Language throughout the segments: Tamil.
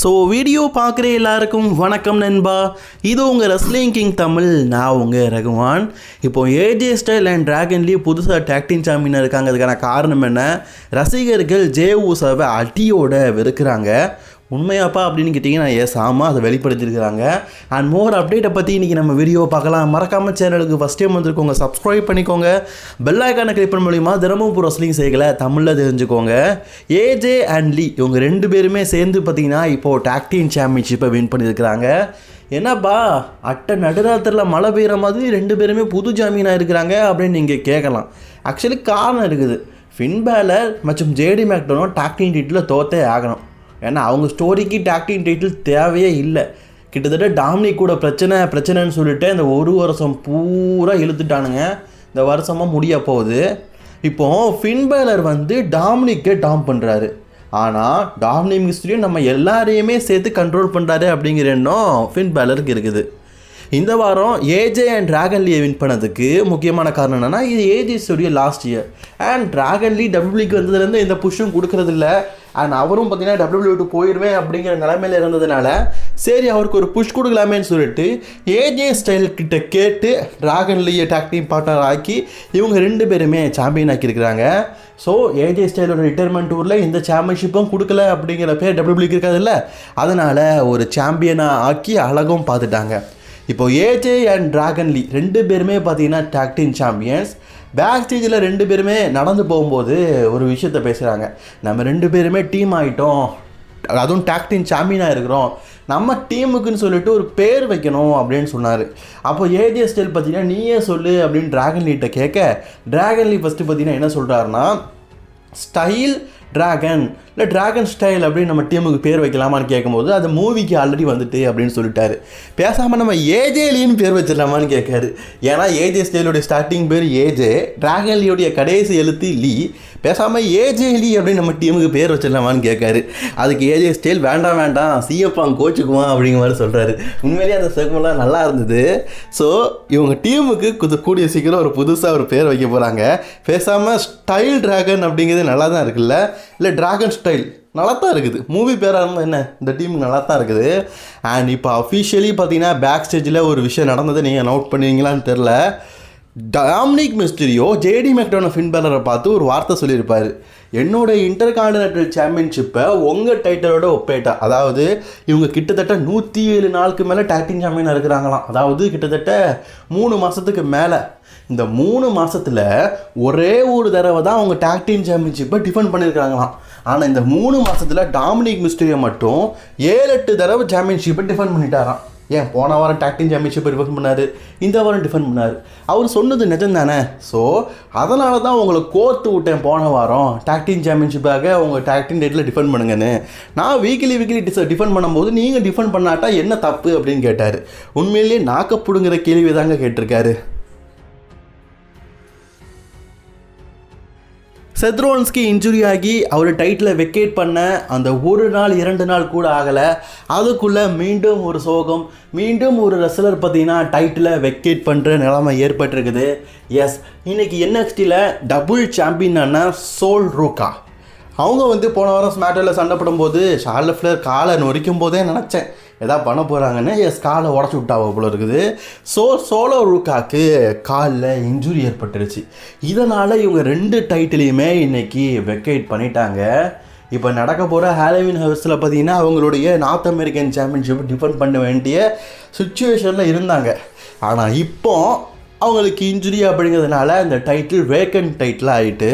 ஸோ வீடியோ பார்க்குற எல்லாருக்கும் வணக்கம் நண்பா. இது உங்கள் ரெஸ்லிங் கிங் தமிழ் நான் உங்கள் ரகுவான் இப்போ ஏஜே ஸ்டைல் அண்ட் ட்ராகன்லேயே புதுசாக டேக்டிங் சாம்பியனாக இருக்காங்க அதுக்கான காரணம் என்ன? ரசிகர்கள் ஜே ஊசாவை அடியோட வெறுக்கிறாங்க. உண்மையாப்பா அப்படின்னு கேட்டிங்கன்னா எஸ் ஆமாம் அதை வெளிப்படுத்தியிருக்கிறாங்க. அண்ட் மோர் அப்டேட்டை பற்றி இன்றைக்கி நம்ம வீடியோ பார்க்கலாம். மறக்காமல் சேனலுக்கு ஃபஸ்ட் டைம் வந்துருக்கோங்க சப்ஸ்கிரைப் பண்ணிக்கோங்க. பெல் ஐக்கானை கிளிக் பண்ண மூலிமா தினமும் இப்போ ரெஸ்லிங் தமிழில் தெரிஞ்சுக்கோங்க. ஏஜே அண்ட் லீ இவங்க ரெண்டு பேருமே சேர்ந்து பார்த்தீங்கன்னா இப்போது டாக்டீன் சாம்பியன்ஷிப்பை வின் பண்ணியிருக்கிறாங்க. என்னப்பா அட்டை நடுராத்திரில் மழை பெய்கிற மாதிரி ரெண்டு பேருமே புது ஜாமீனாக இருக்கிறாங்க அப்படின்னு நீங்கள் கேட்கலாம். ஆக்சுவலி காரணம் இருக்குது. ஃபின்பேலர் மற்றும் ஜேடி மேக்டனும் டாக்டிங் டீட்டில் தோத்தே ஆகணும். ஏன்னா அவங்க ஸ்டோரிக்கு டாக்டிங் டைட்டில் தேவையே இல்லை. கிட்டத்தட்ட டாமினிக் கூட பிரச்சனை பிரச்சனைன்னு சொல்லிட்டு இந்த ஒரு வருஷம் பூரா இழுத்துட்டானுங்க. இந்த வருஷமாக முடிய போகுது. இப்போ ஃபின்பேலர் வந்து டாமினிக்கே டாம் பண்ணுறாரு ஆனால் டாமினிக் மிஸ்ட்ரியும் நம்ம எல்லாரையுமே சேர்த்து கண்ட்ரோல் பண்ணுறாரு அப்படிங்கிற எண்ணம் ஃபின்பேலருக்கு இருக்குது. இந்த வாரம் ஏஜே அண்ட் ட்ராகன் லீயை வின் பண்ணதுக்கு முக்கியமான காரணம் என்னென்னா இது AJ studio last year and Dragon Lee டபிள்யூக்கு வந்ததுலேருந்து எந்த புஷும் கொடுக்கறதில்ல. அண்ட் அவரும் பார்த்தீங்கன்னா டபிள்யூ விட்டு போயிடுவேன் அப்படிங்கிற நிலைமையில இருந்ததுனால சரி அவருக்கு ஒரு புஷ் கொடுக்கலாமேன்னு சொல்லிட்டு ஏஜே ஸ்டைல் கிட்ட கேட்டு ட்ராகன் லீயை டாக் டீம் பார்ட்னர் ஆக்கி இவங்க ரெண்டு பேருமே சாம்பியன் ஆக்கியிருக்கிறாங்க. ஸோ ஏஜே ஸ்டைலோட ரிட்டைர்மெண்ட் டூரில் இந்த சாம்பியன்ஷிப்பும் கொடுக்கல அப்படிங்கிற பேர் டபிள்யூபிக்கு இருக்காதுல்ல அதனால் ஒரு சாம்பியனாக ஆக்கி அழகும் பார்த்துட்டாங்க. இப்போ ஏஜே அண்ட் டிராகன் லீ ரெண்டு பேருமே பார்த்தீங்கன்னா டாக்டின் சாம்பியன்ஸ் பேக் ஸ்டேஜில் ரெண்டு பேருமே நடந்து போகும்போது ஒரு விஷயத்த பேசுகிறாங்க நம்ம ரெண்டு பேருமே டீம் ஆகிட்டோம் அதுவும் டாக்டின் சாம்பியனாக இருக்கிறோம். நம்ம டீமுக்குன்னு சொல்லிட்டு ஒரு பேர் வைக்கணும் அப்படின்னு சொன்னார். அப்போ ஏஜே ஸ்டைல் பார்த்தீங்கன்னா நீயே சொல்லு அப்படின்னு டிராகன் லீட்ட கேட்க டிராகன் லீ ஃபஸ்ட்டு பார்த்தீங்கன்னா என்ன சொல்கிறாருன்னா ஸ்டைல் டிராகன் இல்லை டிராகன் ஸ்டைல் அப்படின்னு நம்ம டீமுக்கு பேர் வைக்கலாமான்னு கேட்கும்போது அது மூவிக்கு ஆல்ரெடி வந்துட்டு அப்படின்னு சொல்லிட்டாரு. பேசாமல் நம்ம ஏஜேலின்னு பேர் வச்சிடலாமான்னு கேட்காரு. ஏன்னா ஏஜே ஸ்டைலுடைய ஸ்டார்டிங் பேர் ஏஜே ட்ராகன் லீயோடைய கடைசி எழுத்து லீ. பேசாமல் ஏஜே லீ அப்படின்னு நம்ம டீமுக்கு பேர் வச்சிடலாமான்னு கேட்காரு. அதுக்கு ஏஜே ஸ்டைல் வேண்டாம் வேண்டாம் சிஎப்பாங்க கோச்சுக்குவான் அப்படிங்கிற மாதிரி சொல்கிறாரு உண்மையிலேயே அந்த செக்மெண்ட்லாம் நல்லா இருந்தது. ஸோ இவங்க டீமுக்கு குது- கூடிய சீக்கிரம் ஒரு புதுசாக ஒரு பேர் வைக்க போகிறாங்க பேசாமல் ஸ்டைல் டிராகன் அப்படிங்கிறது நல்லா தான் இருக்குல்ல. இல்லை ட்ராகன் ஸ்டைல் நல்லா தான் இருக்குது. மூவி பேராக இருந்தால் என்ன? இந்த டீம் நல்லா தான் இருக்குது. அண்ட் இப்போ அஃபிஷியலி பார்த்தீங்கன்னா பேக் ஸ்டேஜில் ஒரு விஷயம் நடந்தது நீங்கள் நோட் பண்ணுவீங்களான்னு தெரில டாமினிக் மிஸ்திரியோ ஜேடி மெக்டோன ஃபின்பேலரை பார்த்து ஒரு வார்த்தை சொல்லியிருப்பார். என்னோட இன்டர் கான்டினென்டல் சாம்பியன்ஷிப்பை உங்கள் டைட்டிலோட ஒப்பேட்டா. அதாவது இவங்க கிட்டத்தட்ட நூற்றி ஏழு நாளுக்கு மேலே டேக்டிங் சாம்பியனாக இருக்கிறாங்களாம் அதாவது கிட்டத்தட்ட மூணு மாதத்துக்கு மேலே. இந்த மூணு மாதத்தில் ஒரே ஒரு தடவை தான் அவங்க டாக்டின் சாம்பியன்ஷிப்பை டிஃபெண்ட் பண்ணியிருக்காங்களாம் ஆனால் இந்த மூணு மாதத்தில் டாமினிக் மிஸ்டரியோ மட்டும் ஏழு எட்டு தடவை சாம்பியன்ஷிப்பை டிஃபெண்ட் பண்ணிட்டாராம். ஏன் போன வாரம் டாக்டின் சாம்பியன்ஷிப்பை ரிஃபர் பண்ணாரு இந்த வாரம் டிஃபெண்ட் பண்ணார். அவர் சொன்னது நிஜம் தானே? ஸோ அதனால தான் உங்களை கோர்த்து விட்டேன் போன வாரம். டாக்டின் சாம்பியன்ஷிப்பாக உங்கள் டாக்டின் டேட்டில் டிஃபெண்ட் பண்ணுங்கன்னு. நான் வீக்லி வீக்லி டிஸ் டிஃபெண்ட் பண்ணும்போது நீங்கள் டிஃபெண்ட் பண்ணாட்டா என்ன தப்பு அப்படின்னு கேட்டார். உண்மையிலேயே நாக்கப்புடுங்கிற கேள்வி தாங்க கேட்டிருக்காரு. செத்ரோன்ஸ்க்கு இன்ஜுரி ஆகி அவர் டைட்டில் வெக்கேட் பண்ண அந்த ஒரு நாள் இரண்டு நாள் கூட ஆகலை. அதுக்குள்ளே மீண்டும் ஒரு சோகம். மீண்டும் ஒரு ரெஸ்லர் பார்த்தீங்கன்னா டைட்டில் வெக்கேட் பண்ணுற நிலைமை ஏற்பட்டிருக்குது. எஸ் இன்றைக்கி என்எக்ஸ்டியில் டபுள் சாம்பியனான சோல் ரூக்கா அவங்க வந்து போன வாரம் ஸ்மேட்டரில் சண்டை போடும்போது ஷார்லஃப்ளர் காலை நொறிக்கும் போதே நினச்சேன். எதாவது பண்ண போகிறாங்கன்னு எஸ் காலை உடச்சி விட்டாவோ போல இருக்குது. ஸோ சோலோ ரூக்காக்கு காலில் இன்ஜுரி ஏற்பட்டுருச்சு. இதனால் இவங்க ரெண்டு டைட்டிலையுமே இன்றைக்கி வெக்கேட் பண்ணிட்டாங்க. இப்போ நடக்க போகிற ஹாலோவின் ஹவுஸில் பார்த்தீங்கன்னா அவங்களுடைய நார்த் அமெரிக்கன் சாம்பியன்ஷிப் டிஃபெண்ட் பண்ண வேண்டிய சுச்சுவேஷனில் இருந்தாங்க. ஆனால் இப்போ அவங்களுக்கு இன்ஜுரி அப்படிங்கிறதுனால அந்த டைட்டில் வேக்கன்ட் டைட்டில் ஆகிட்டு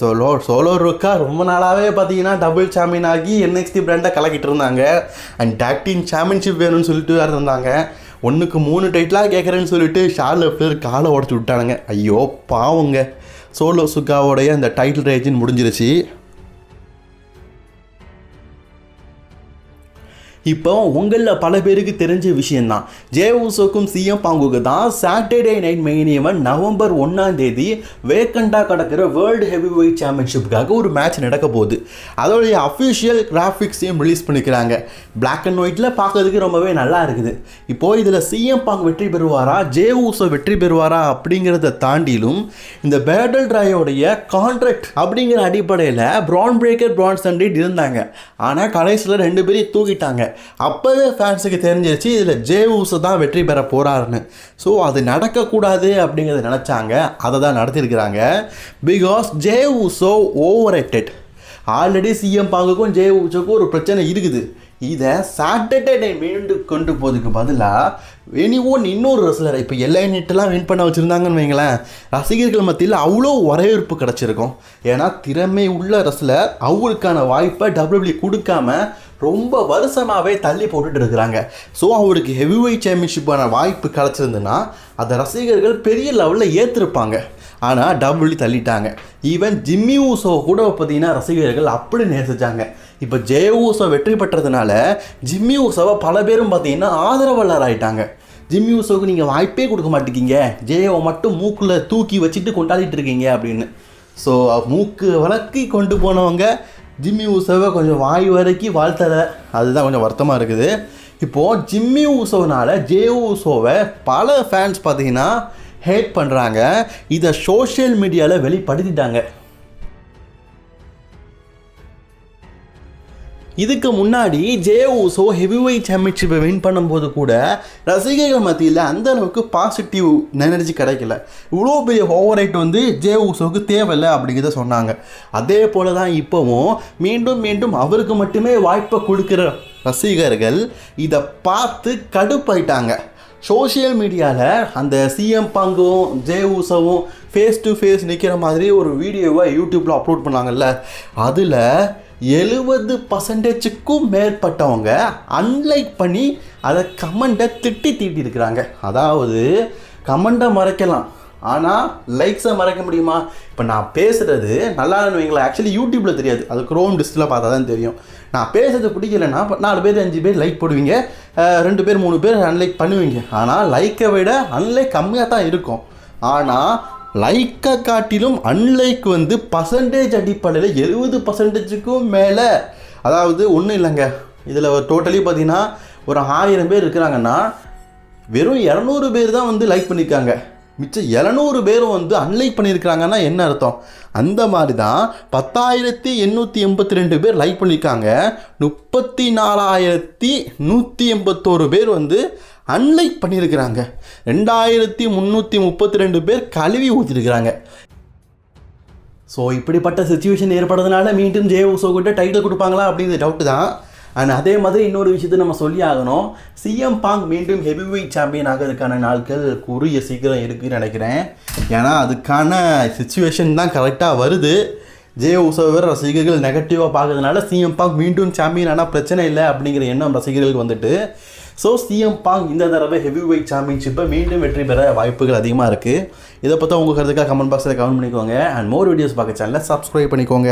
சோலோ சோலோ ருக்கா ரொம்ப நாளாகவே பார்த்தீங்கன்னா டபுள் சாம்பியன் ஆகி என்எக்ஸ்டி பிராண்டை கலக்கிட்டு இருந்தாங்க. அண்ட் டாக்டின் சாம்பியன்ஷிப் வேணும்னு சொல்லிட்டு வேறு இருந்தாங்க. ஒன்றுக்கு மூணு டைட்டிலாக கேட்குறேன்னு சொல்லிட்டு ஷார்ல பிளேயர் காலை உடச்சி விட்டானுங்க. ஐயோ பாவங்க. சோலோ சுக்காவோடைய அந்த டைட்டில் ரேஜின் முடிஞ்சிருச்சு. இப்போ உங்களில் பல பேருக்கு தெரிஞ்ச விஷயந்தான் ஜே ஊசோக்கும் சிஎம் பாங்குக்கு தான் Saturday night main event November ஒன்றாம் தேதி வேக்கண்டாக கிடக்கிற வேர்ல்டு ஹெவி வெயிட் சாம்பியன்ஷிப்புக்காக ஒரு மேட்ச் நடக்க போகுது. அதோடைய அஃபிஷியல் கிராஃபிக்ஸையும் ரிலீஸ் பண்ணிக்கிறாங்க. பிளாக் அண்ட் ஒயிட்டில் பார்க்கறதுக்கு ரொம்பவே நல்லா இருக்குது. இப்போது இதில் சிஎம் பாங் வெற்றி பெறுவாரா? ஜே ஊசோ வெற்றி பெறுவாரா? அப்படிங்கிறத தாண்டிலும் இந்த பேட்டல் ட்ராயோடைய கான்ட்ராக்ட் அப்படிங்கிற அடிப்படையில் ப்ரான் பிரேக்கர் ப்ரான் சண்டேட் இருந்தாங்க. ஆனால் கடைசியில் ரெண்டு பேரையும் தூக்கிட்டாங்க. அப்போவே ஃபேன்ஸுக்கு தெரிஞ்சிருச்சு இதில் ஜே ஊசோ தான் வெற்றி பெற போகிறாருன்னு ஸோ அது நடக்கக்கூடாது அப்படிங்கிறத நினச்சாங்க. அதை தான் நடத்தியிருக்கிறாங்க. Because Jey Uso over already CM பாங்குக்கும் J ஊசோக்கும் ஒரு பிரச்சனை இருக்குது. இதை சாட்டர்டே டே மீண்டும் கொண்டு போகிறதுக்கு பதிலாக எனி ஒன் இன்னொரு ரெஸ்லர் இப்போ எல்லா நெட்டெல்லாம் வின் பண்ண வச்சுருந்தாங்கன்னு வைங்களேன் ரசிகர்கள் மத்தியில் அவ்வளோ வரவேற்பு கிடச்சிருக்கும். ஏன்னா திறமை உள்ள ரெஸ்லர் அவருக்கான வாய்ப்பை டபிள்யூபிள்யூ கொடுக்காம ரொம்ப வருஷமாகவே தள்ளி போட்டுட்டு இருக்கிறாங்க. ஸோ அவருக்கு ஹெவி வெயிட் சாம்பியன்ஷிப்பான வாய்ப்பு கிடச்சிருந்துன்னா அதை ரசிகர்கள் பெரிய லெவலில் ஏற்றிருப்பாங்க ஆனால் டபுள்யூ தள்ளிட்டாங்க. ஈவன் ஜிம்மி ஊசோ கூட பார்த்தீங்கன்னா ரசிகர்கள் அப்படி நேசிச்சாங்க. இப்போ ஜெய ஊசோ வெற்றி பெற்றதுனால ஜிம்மி ஊசோவை பல பேரும் பார்த்தீங்கன்னா ஆதரவாளர் ஆகிட்டாங்க ஜிம்மி ஊசோவுக்கு நீங்கள் வாய்ப்பே கொடுக்க மாட்டேங்கிங்க. ஜெயவை மட்டும் மூக்கில் தூக்கி வச்சுட்டு கொண்டாடிட்டு இருக்கீங்க அப்படின்னு. ஸோ மூக்கு வளர்க்கி கொண்டு போனவங்க ஜிம்மி ஊசோவை கொஞ்சம் வாய் வரைக்கும் வாழ்த்தலை. அதுதான் கொஞ்சம் வருத்தமாக இருக்குது. இப்போது ஜிம்மி ஊசோனால ஜே ஊசோவை பல ஃபேன்ஸ் பார்த்தீங்கன்னா ஹேட் பண்ணுறாங்க இதை சோஷியல் மீடியாவில் வெளிப்படுத்திட்டாங்க. இதுக்கு முன்னாடி ஜே ஊசோ ஹெவிவெயிட் சாம்பியன்ஷிப்பை வின் பண்ணும்போது கூட ரசிகர்கள் மத்தியில் அந்த அளவுக்கு பாசிட்டிவ் எனர்ஜி கிடைக்கல. இவ்வளோ பெரிய ஓவர் வந்து ஜே ஊசோவுக்கு தேவையில்லை அப்படிங்கிறத சொன்னாங்க. அதே போல தான் இப்போவும் மீண்டும் மீண்டும் அவருக்கு மட்டுமே வாய்ப்பை கொடுக்குற ரசிகர்கள் இதை பார்த்து கடுப்பாயிட்டாங்க. சோஷியல் மீடியாவில் அந்த சிஎம் பங்கும் ஜே ஊசவும் ஃபேஸ் டு ஃபேஸ் நிற்கிற மாதிரி ஒரு வீடியோவை யூடியூப்பில் அப்லோட் பண்ணாங்கல்ல. அதில் எழுபது பர்சன்டேஜுக்கும் மேற்பட்டவங்க அன்லைக் பண்ணி அதை கமெண்ட்டை திட்டி தீட்டி இருக்கிறாங்க அதாவது கமெண்ட்டை மறைக்கலாம். ஆனால் லைக்ஸை மறைக்க முடியுமா? இப்போ நான் பேசுகிறது நல்லா வைங்களேன். ஆக்சுவலி யூடியூப்பில் தெரியாது. அது க்ரோம் டிஸ்டில் பார்த்தா தான் தெரியும். நான் பேசுறது பிடிக்கலன்னா நாலு பேர் அஞ்சு பேர் லைக் போடுவீங்க. ரெண்டு பேர் மூணு பேர் அன்லைக் பண்ணுவீங்க. ஆனால் லைக்கை விட அன்லைக் கம்மியாக தான் இருக்கும். ஆனால் லைக்கை காட்டிலும் அன்லைக் வந்து பர்சன்டேஜ் அடிப்படையில் எழுபது பர்சன்டேஜுக்கும் மேலே. அதாவது ஒன்றும் இல்லைங்க. இதில் டோட்டலி பார்த்தீங்கன்னா ஒரு ஆயிரம் பேர் இருக்கிறாங்கன்னா வெறும் இரநூறு பேர் தான் வந்து லைக் பண்ணியிருக்காங்க மிச்சம் எழுநூறு பேரும் வந்து அன்லைக் பண்ணியிருக்கிறாங்கன்னா என்ன அர்த்தம்? அந்த மாதிரி தான் பத்தாயிரத்தி எண்ணூற்றி எண்பத்தி ரெண்டு பேர் லைக் பண்ணியிருக்காங்க. முப்பத்தி நாலாயிரத்தி நூற்றி எண்பத்தோரு பேர் வந்து அன்லைக் பண்ணியிருக்கிறாங்க. ரெண்டாயிரத்தி முந்நூற்றி முப்பத்தி ரெண்டு பேர் கழுவி ஊற்றிருக்கிறாங்க ஸோ இப்படிப்பட்ட சுச்சுவேஷன் ஏற்படுறதுனால மீண்டும் ஜே உசோ கிட்ட டைட்டில் கொடுப்பாங்களா அப்படிங்கிற டவுட்டு தான். அண்ட் அதே மாதிரி இன்னொரு விஷயத்தை நம்ம சொல்லி ஆகணும். சிஎம் பாங் மீண்டும் ஹெவி வெயிட் சாம்பியன் ஆகிறதுக்கான நாட்கள் குறுகிய சீக்கிரம் இருக்குன்னு நினைக்கிறேன். ஏன்னா அதுக்கான சுச்சுவேஷன் தான் கரெக்டாக வருது. ஜே உசோவை ரசிகர்கள் நெகட்டிவாக பார்க்கறதுனால சிஎம் பாங் மீண்டும் சாம்பியன் ஆனால் பிரச்சனை இல்லை அப்படிங்கிற எண்ணம் ரசிகர்களுக்கு வந்துட்டு. ஸோ சிஎம் பாங் இந்த தடவை ஹெவி வெயிட் சாம்பியன்ஷிப்பை மீண்டும் வெற்றி பெற வாய்ப்புகள் அதிகமாக இருக்குது இதை பற்றி உங்கள் கருத்துக்காக கமெண்ட் பாக்ஸில் கமெண்ட் பண்ணிக்கோங்க. அண்ட் மோர் வீடியோஸ் பார்க்க சேனலில் சப்ஸ்கிரைப் பண்ணிக்கோங்க.